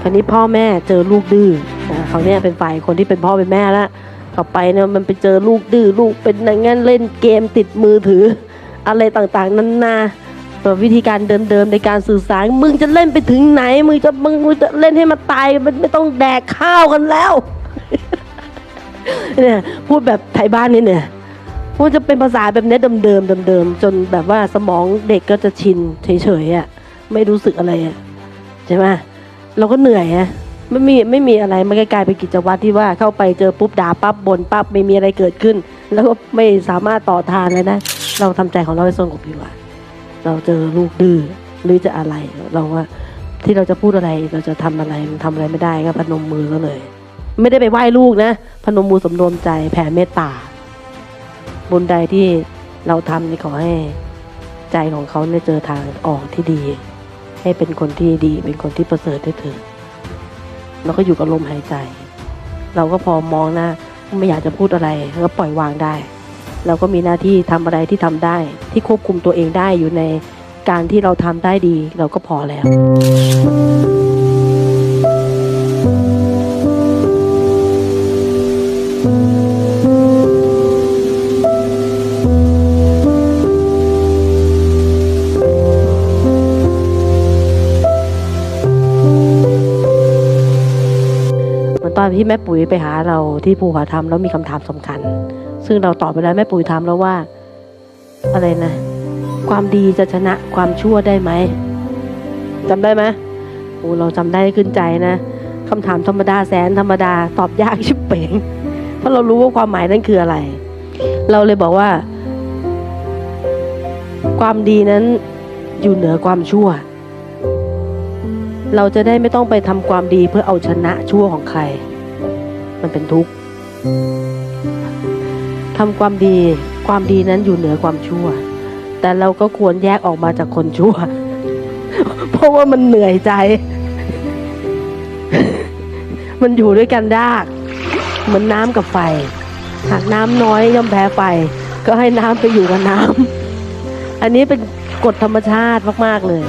คราวนี้พ่อแม่เจอลูกดื้อนะเขาเนี่ยเป็นฝ่ายคนที่เป็นพ่อเป็นแม่แล้วต่อไปเนี่ยมันไปเจอลูกดื้อลูกเป็นอย่างงั้นเล่นเกมติดมือถือ อะไรต่างๆนานาแบบวิธีการเดิมๆในการสื่อสาร มึงจะเล่นไปถึงไหน มึงจะมึงจะเล่นให้มันตายมันไม่ต้องแดกข้าวกันแล้วเนี่ยพูดแบบไทยบ้านนี่เนี่ยพูดจะเป็นภาษาแบบนี้เดิมๆเดิมๆจนแบบว่าสมองเด็กก็จะชินเฉยๆอะไม่รู้สึกอะไรอะใช่ไหม เราก็เหนื่อยอะไม่มีไม่มีอะไรมันก็กลายเป็นกิจวัตรที่ว่าเข้าไปเจอปุ๊บด่าปั๊บบนปั๊บไม่มีอะไรเกิดขึ้น แล้วก็ไม่สามารถต่อทานเลยนะ เราทำใจของเราให้สงบดีกว่าเราเจอลูกดื้อหรือจะอะไร เราว่าที่เราจะพูดอะไรเราจะทำอะไรมันทำอะไรไม่ได้ก็พนมมือก็เลย ไม่ได้ไปไหว้ลูกนะ พนมมือสำรวมใจแผ่เมตตาบุญใดที่เราทำนี่ขอให้ใจของเขาเนี่ยเจอทางออกที่ดี ให้เป็นคนที่ดี เป็นคนที่ประเสริฐได้เถิดเราก็อยู่กับลมหายใจ เราก็พอมองหน้าไม่อยากจะพูดอะไรก็ปล่อยวางได้ เราก็มีหน้าที่ทำอะไรที่ทำได้ ที่ควบคุมตัวเองได้อยู่ในการที่เราทำได้ดี เราก็พอแล้ว อนที่แม่ปุ๋ยไปหาเราที่ภูผาธรรมแล้วมีคำถามสำคัญ ซึ่งเราตอบไปแล้วแม่ปุ๋ยถามแล้วว่า อะไรนะ ความดีจะชนะความชั่วได้ไหมจำได้ไหมโอ้เราจำได้ขึ้นใจนะคำถามธรรมดาแสนธรรมดา ตอบยากชิบเป๋งเพราะเรารู้ว่าความหมายนั้นคืออะไร เราเลยบอกว่า ความดีนั้นอยู่เหนือความชั่ว เราจะได้ไม่ต้องไปทำความดีเพื่อเอาชนะชั่วของใคร มันเป็นทุกข์ทำความดีความดีนั้นอยู่เหนือความชั่ว แต่เราก็ควรแยกออกมาจากคนชั่ว เพราะว่ามันเหนื่อยใจ มันอยู่ด้วยกันยากเหมือนน้ำกับไฟ หากน้ำน้อยย่อมแพ้ไฟ ก็ให้น้ำไปอยู่กับน้ำอันนี้เป็นกฎธรรมชาติมาก ๆ เลย